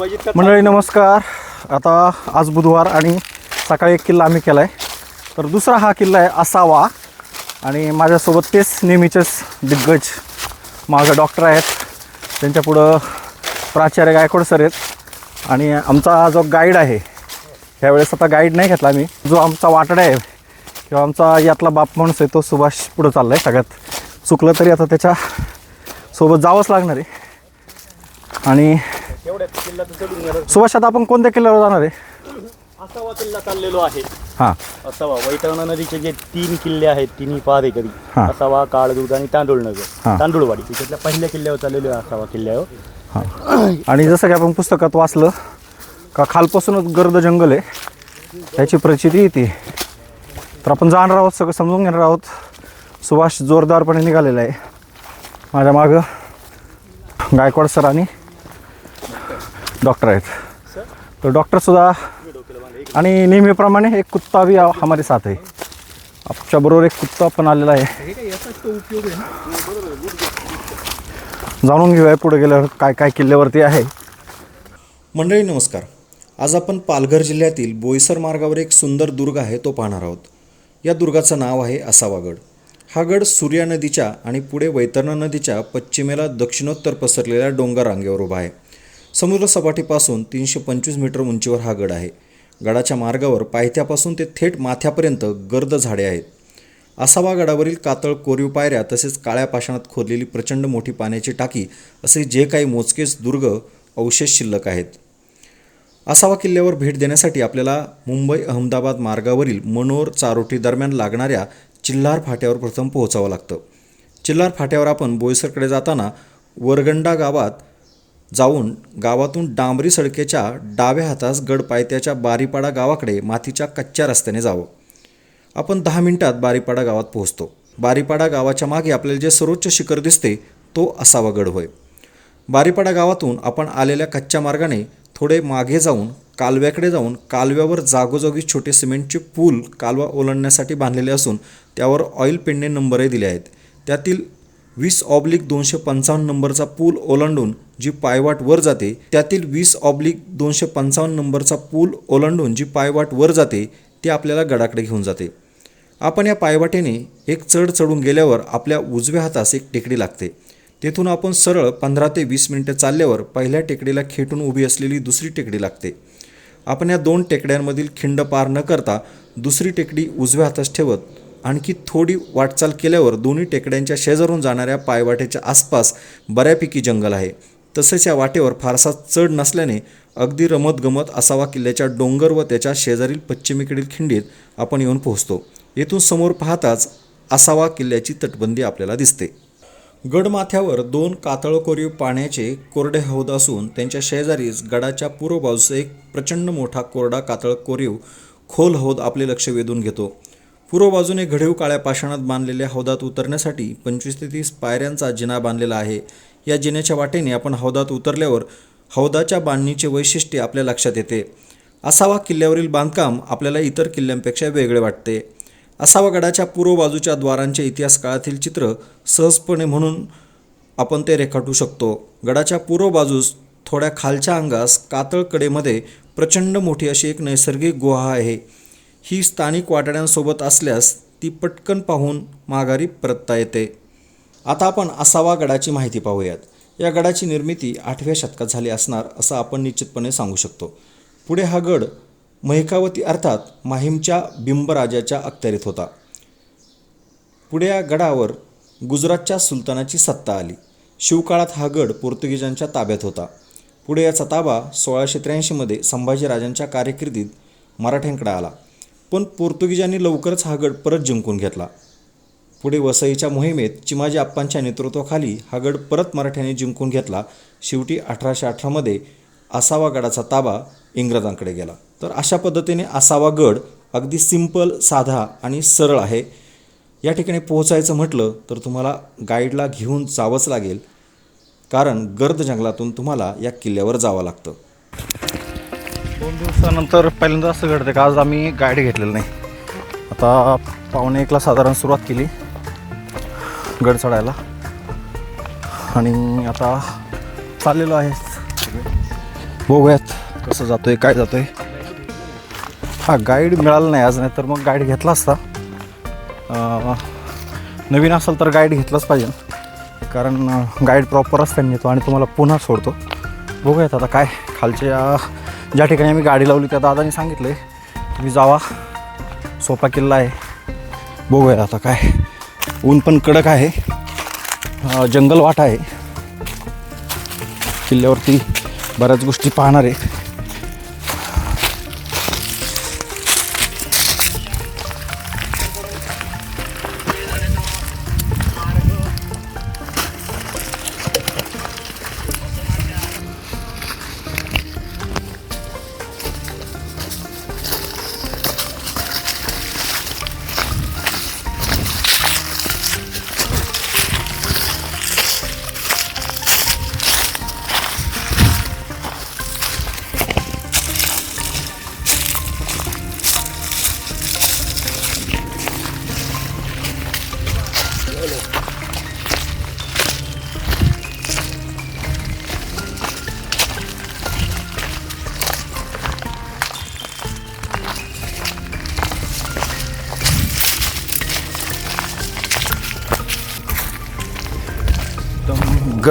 मंडळी नमस्कार. आता आज बुधवार आणि सकाळी एक किल्ला आम्ही केला आहे तर दुसरा हा किल्ला आहे असावा. आणि माझ्यासोबत तेच नेहमीचेच दिग्गज माझं डॉक्टर आहेत. त्यांच्यापुढं प्राचार्य गायकवाड सर आहेत. आणि आमचा जो गाईड आहे ह्यावेळेस आता गाईड नाही घेतला आम्ही. जो आमचा वाटडा आहे किंवा आमचा यातला बाप माणूस आहे तो सुभाष पुढं चालला आहे सगळ्यात चुकलं तरी आता त्याच्या सोबत जावंच लागणार आहे. आणि एवढ्यात किल्ला तर चढून गेला. सुभाष आता आपण कोणत्या किल्ल्यावर जाणार आहे? असावा किल्ला चाललेलो आहे. हां. असावा. वैतरणा नदीचे जे तीन किल्ले आहेत तिन्ही पारेकरी हा. असावा काळदूत आणि हा. तांदूळनगर तांदूळवाडी. त्याच्यातल्या पहिल्या किल्ल्यावर चाललेलो आहे असावा किल्ल्यावर हां. आणि जसं की आपण पुस्तकात वाचलं का खालपासूनच गर्द जंगल आहे. त्याची प्रचिती येते तर आपण जाणार आहोत सगळं समजून घेणार आहोत. सुभाष जोरदारपणे निघालेला आहे. माझ्या मागं गायकवाड सर आणि डॉक्टर आहेत. तर डॉक्टरसुद्धा आणि नेहमीप्रमाणे एक कुत्ता बी हमारे साथ आहे. आमच्याबरोबर एक कुत्ता पण आलेला आहे. जाणून घेऊया पुढे गेल्यावर काय काय किल्ल्यावरती आहे. मंडळी नमस्कार. आज आपण पालघर जिल्ह्यातील बोईसर मार्गावर एक सुंदर दुर्ग आहे तो पाहणार आहोत. या दुर्गाचं नाव आहे असावागड हा गड सूर्या नदीच्या आणि पुढे वैतरणा नदीच्या पश्चिमेला दक्षिणोत्तर पसरलेल्या डोंगर रांगेवर उभा आहे. समुद्रसपाटीपासून तीनशे पंचवीस मीटर उंचीवर हा गड आहे. गडाच्या मार्गावर पायथ्यापासून ते थेट माथ्यापर्यंत गर्द झाडे आहेत. आसावा गडावरील कातळ कोरीव पायऱ्या तसेच काळ्या पाषाणात खोदलेली प्रचंड मोठी पाण्याची टाकी असे जे काही मोजकेच दुर्ग अवशेष शिल्लक आहेत. आसावा किल्ल्यावर भेट देण्यासाठी आपल्याला मुंबई अहमदाबाद मार्गावरील मनोर चारोटी दरम्यान लागणाऱ्या चिल्हार फाट्यावर प्रथम पोहोचावं लागतं. चिल्लार फाट्यावर आपण बोईसरकडे जाताना वरगंडा गावात जाऊन गावातून डांबरी सडकेच्या डाव्या हातास गड पायथ्याच्या बारीपाडा गावाकडे मातीच्या कच्च्या रस्त्याने जावं. आपण दहा मिनिटात बारीपाडा गावात पोहोचतो. बारीपाडा गावाच्या मागे आपल्याला जे सर्वोच्च शिखर दिसते तो असावा गड होय. बारीपाडा गावातून आपण आलेल्या कच्च्या मार्गाने थोडे मागे जाऊन कालव्याकडे जाऊन कालव्यावर जागोजागी छोटे सिमेंटचे पूल कालवा ओलांडण्यासाठी बांधलेले असून त्यावर ऑइल पेंडने नंबरही दिले आहेत. त्यातील वीस ऑब्लिक दोनशे पंचावन्न नंबरचा पूल ओलांडून जी पायवाट वर जाते त्यातील वीस ऑब्लिक दोनशे पंचावन्न नंबरचा पूल ओलांडून जी पायवाट वर जाते ती आपल्याला गडाकडे घेऊन जाते. आपण या पायवाटेने एक चढ चढून गेल्यावर आपल्या उजव्या हातास एक टेकडी लागते. तेथून आपण सरळ पंधरा ते वीस मिनटं चालल्यावर पहिल्या टेकडीला खेटून उभी असलेली दुसरी टेकडी लागते. आपण या दोन टेकड्यांमधील खिंड पार न करता दुसरी टेकडी उजव्या हातास ठेवत आणखी थोडी वाटचाल केल्यावर दोन्ही टेकड्यांच्या शेजारून जाणाऱ्या पायवाटेच्या आसपास बऱ्यापैकी जंगल आहे. तसेच या वाटेवर फारसा चढ नसल्याने अगदी रमत गमत असावा किल्ल्याच्या डोंगर व त्याच्या शेजारील पश्चिमेकडील खिंडीत आपण येऊन पोहोचतो. येथून समोर पाहताच असावा किल्ल्याची तटबंदी आपल्याला दिसते. गडमाथ्यावर दोन कातळकोरीव पाण्याचे कोरडे हौद असून त्यांच्या शेजारीच गडाच्या पूर्व बाजूस एक प्रचंड मोठा कोरडा कातळ कोरीव खोल हौद आपले लक्ष वेधून घेतो. पूर्व बाजूने घडेव काळ्या पाषाणात बांधलेल्या हौदात उतरण्यासाठी पंचवीस ते तीस पायऱ्यांचा जिना बांधलेला आहे. या जिन्याच्या वाटेने आपण हौदात उतरल्यावर हौदाच्या बांधणीचे वैशिष्ट्य आपल्या लक्षात येते. असावा किल्ल्यावरील बांधकाम आपल्याला इतर किल्ल्यांपेक्षा वेगळे वाटते. असावा गडाच्या पूर्व बाजूच्या द्वारांचे इतिहास काळातील चित्र सहजपणे म्हणून आपण ते रेखाटू शकतो. गडाच्या पूर्व बाजूस थोड्या खालच्या अंगास कातळकडेमध्ये प्रचंड मोठी अशी एक नैसर्गिक गुहा आहे. ही स्थानिक वाटाड्यांसोबत असल्यास ती पटकन पाहून माघारी परतता येते. आता आपण असावा गडाची माहिती पाहूयात. या गडाची निर्मिती आठव्या शतकात झाली असणार असं आपण निश्चितपणे सांगू शकतो. पुढे हा गड महिकावती अर्थात माहीमच्या बिंबराजाच्या अखत्यारीत होता. पुढे या गडावर गुजरातच्या सुलतानाची सत्ता आली. शिवकाळात हा गड पोर्तुगीजांच्या ताब्यात होता. पुढे याचा ताबा सोळाशे त्र्याऐंशीमध्ये संभाजीराजांच्या कारकिर्दीत मराठ्यांकडे आला. पण पोर्तुगीजांनी लवकरच हा गड परत जिंकून घेतला. पुढे वसईच्या मोहिमेत चिमाजी आप्पांच्या नेतृत्वाखाली हा गड परत मराठ्यांनी जिंकून घेतला. शेवटी अठराशे अठरामध्ये आसावा गडाचा ताबा इंग्रजांकडे गेला. तर अशा पद्धतीने आसावा गड अगदी सिंपल साधा आणि सरळ आहे. या ठिकाणी पोहोचायचं म्हटलं तर तुम्हाला गाईडला घेऊन जावंच लागेल. कारण गर्द जंगलातून तुम्हाला या किल्ल्यावर जावं लागतं. दोन दिवसानंतर पहिल्यांदा असं घडतं का? आज आम्ही गाईड घेतलेलं नाही. आता पावणे एकला साधारण सुरुवात केली गड चढायला आणि आता चाललेलो आहे. बघूयात कसं जातोय काय जातोय. हा गाईड मिळाला नाही आज नाही तर मग गाईड घेतला असता. नवीन असेल तर गाईड घेतलंच पाहिजे. कारण गाईड प्रॉपर असताना येतो आणि तुम्हाला पुन्हा सोडतो. बघूयात आता काय खालच्या ज्या ठिकाणी आम्ही गाडी लावली त्या दादाने सांगितलं आहे तुम्ही जावा. सोपा किल्ला आहे. बघूया आता काय. ऊन पण कडक आहे. जंगल वाट आहे. किल्ल्यावरती बऱ्याच गोष्टी पाहणार आहे.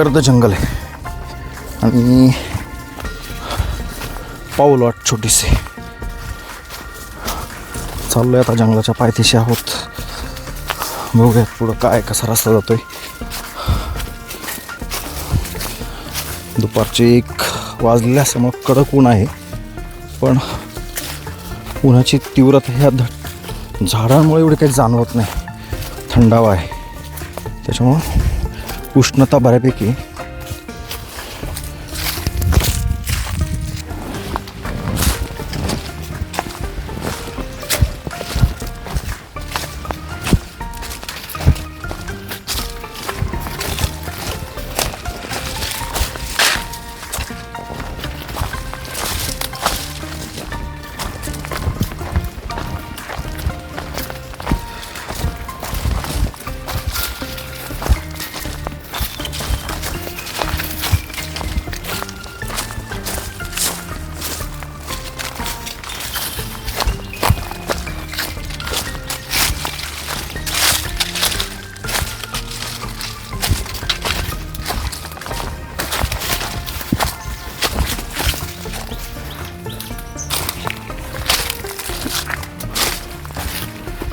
गर्द जंगल आहे. आणि पाऊल वाट छोटीशी. चाललोय आता जंगलाच्या पायथीशी आहोत. बघूयात पुढं काय कसा रस्ता जातोय. दुपारचे एक वाजलेले असल्यामुळं कडक ऊन आहे. पण उन्हाची तीव्रता ह्या ध झाडांमुळे एवढी काही जाणवत नाही. थंडावा आहे. त्याच्यामुळं उष्णता बऱ्यापैकी आहे.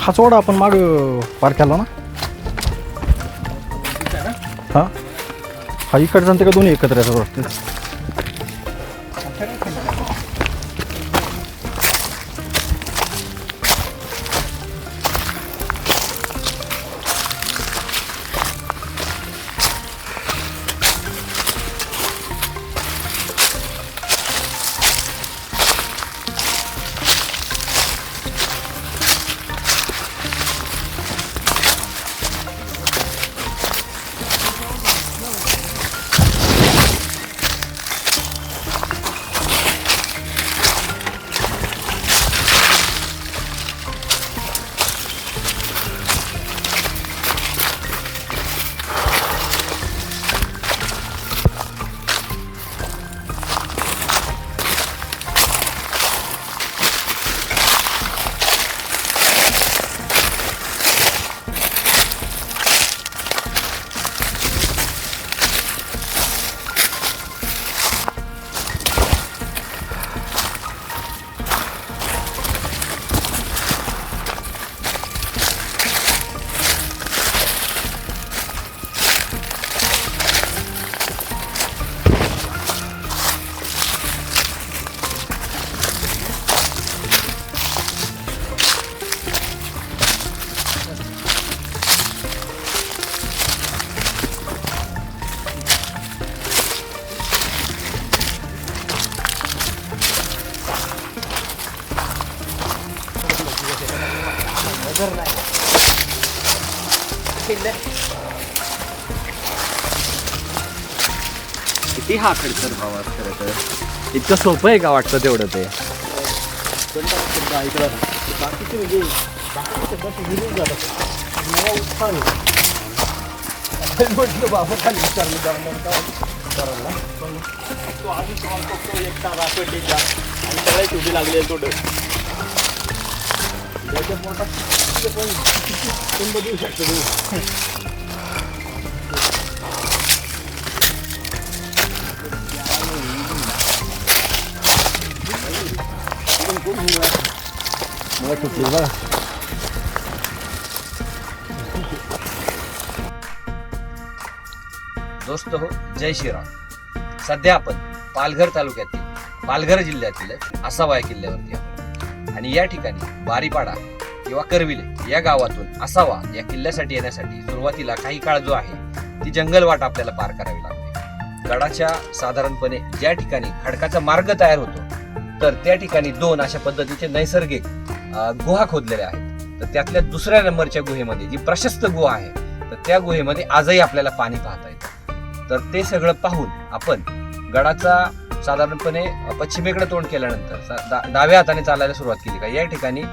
हा चोडा आपण माग पार केला ना. हा? हा इकडचा ते का दोन्ही एकत्र येतात वाटतं किती हा खडतर प्रवास खरं तर? इतकं सोपं आहे का वाटतं तेवढं ते? तो आधी सवाल बघतो एकटा रापेटीचा आणि सगळे शेवटी लागले तोड त्याच्या पोटात किती कुटुंब देऊ शकतो मला सुटली बघा दोस्त हो जय श्रीराम. सध्या आपण पालघर तालुक्यातील पालघर जिल्ह्यातील आसावा या किल्ल्यावरती आहोत. आणि या ठिकाणी बारीपाडा किंवा करविले या गावातून असावा या किल्ल्यासाठी येण्यासाठी सुरुवातीला काही काळ जो आहे ती जंगल वाट आपल्याला पार करावी लागते. गडाच्या साधारणपणे ज्या ठिकाणी खडकाचा मार्ग तयार होतो तर त्या ठिकाणी दोन अशा पद्धतीचे नैसर्गिक गुहा खोदलेल्या आहेत. तर त्यातल्या दुसऱ्या नंबरच्या गुहेमध्ये जी प्रशस्त गुहा आहे तर त्या गुहेमध्ये आजही आपल्याला पाणी पाहता येतं. तर ते सगळं पाहून आपण गडाचा साधारणपणे पश्चिमेकडे तोंड केल्यानंतर डाव्या हाताने चालायला सुरुवात केली का? या ठिकाणी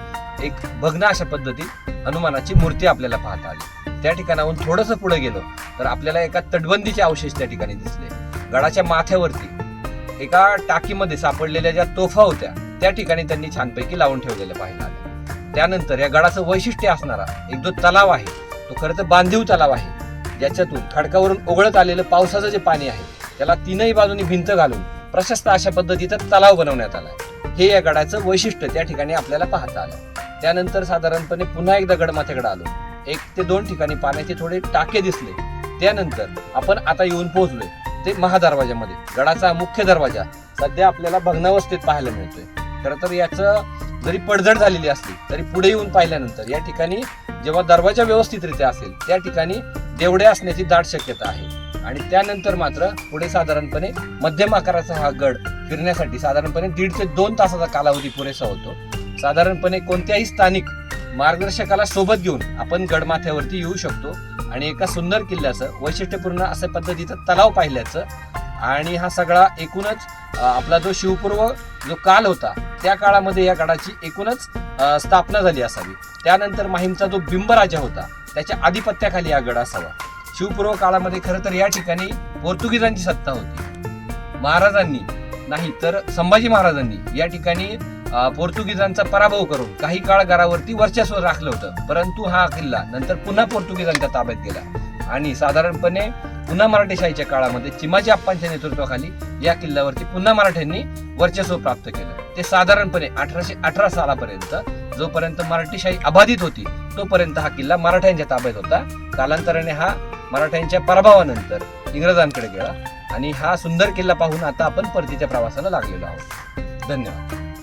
एक भग्न अशा पद्धतीत हनुमानाची मूर्ती आपल्याला पाहता आली. त्या ठिकाणाहून थोडंसं पुढे गेलो तर आपल्याला एका तटबंदीचे अवशेष त्या ठिकाणी दिसले. गडाच्या माथ्यावरती एका टाकीमध्ये सापडलेल्या ज्या तोफा होत्या त्या ठिकाणी त्यांनी छानपैकी लावून ठेवलेलं पाहायला आलं त्यानंतर या गडाचं वैशिष्ट्य असणारा एक जो तलाव आहे तो खरं तर बांधीव तलाव आहे. ज्याच्यातून खडकावरून ओघळत आलेलं पावसाचं जे पाणी आहे त्याला तीनही बाजूनी भिंत घालून प्रशस्त अशा पद्धतीचा तलाव बनवण्यात आला हे या गडाचं वैशिष्ट्य त्या ठिकाणी आपल्याला पाहता आलं. त्यानंतर साधारणपणे पुन्हा एकदा गडमाथ्याकडे आलो. एक ते दोन ठिकाणी पाण्याचे थोडे टाके दिसले. त्यानंतर आपण आता येऊन पोहोचलोय ते महादरवाजामध्ये गडाचा मुख्य दरवाजा सध्या आपल्याला भग्नावस्थेत पाहायला मिळतोय. खरं तर याचं जरी पडझड झालेली असली तरी पुढे येऊन पाहिल्यानंतर या ठिकाणी जेव्हा दरवाजा व्यवस्थितरित्या असेल त्या ठिकाणी देवडे असण्याची दाट शक्यता आहे. आणि त्यानंतर मात्र पुढे साधारणपणे मध्यम आकाराचा हा गड फिरण्यासाठी साधारणपणे दीड ते दोन तासाचा कालावधी पुरेसा होतो. साधारणपणे कोणत्याही स्थानिक मार्गदर्शकाला सोबत घेऊन आपण गडमाथ्यावरती येऊ शकतो. आणि एका सुंदर किल्ल्याचं वैशिष्ट्यपूर्ण अशा पद्धतीचं तलाव पाहिल्याचं आणि हा सगळा एकूणच आपला जो शिवपूर्व जो काल होता त्या काळामध्ये या गडाची एकूणच स्थापना झाली असावी. त्यानंतर माहीमचा जो बिंबराजा होता त्याच्या आधिपत्याखाली हा गड असावा. शिवपूर्व काळामध्ये खरं तर या ठिकाणी पोर्तुगीजांची सत्ता होती. महाराजांनी नाही तर संभाजी महाराजांनी या ठिकाणी पोर्तुगीजांचा पराभव करून काही काळ गडावरती वर्चस्व राखलं होतं. परंतु हा किल्ला नंतर पुन्हा पोर्तुगीजांच्या ताब्यात गेला. आणि साधारणपणे पुन्हा मराठेशाहीच्या काळामध्ये चिमाजी अप्पांच्या नेतृत्वाखाली या किल्ल्यावरती पुन्हा मराठ्यांनी वर्चस्व प्राप्त केलं. ते साधारणपणे अठराशे अठरा सालापर्यंत जोपर्यंत मराठीशाही अबाधित होती तोपर्यंत हा किल्ला मराठ्यांच्या ताब्यात होता. कालांतराने हा मराठ्यांच्या पराभवानंतर इंग्रजांकडे गेला आणि हा सुंदर किल्ला पाहून आता आपण परतीच्या प्रवासाला लागलेलो आहोत. धन्यवाद.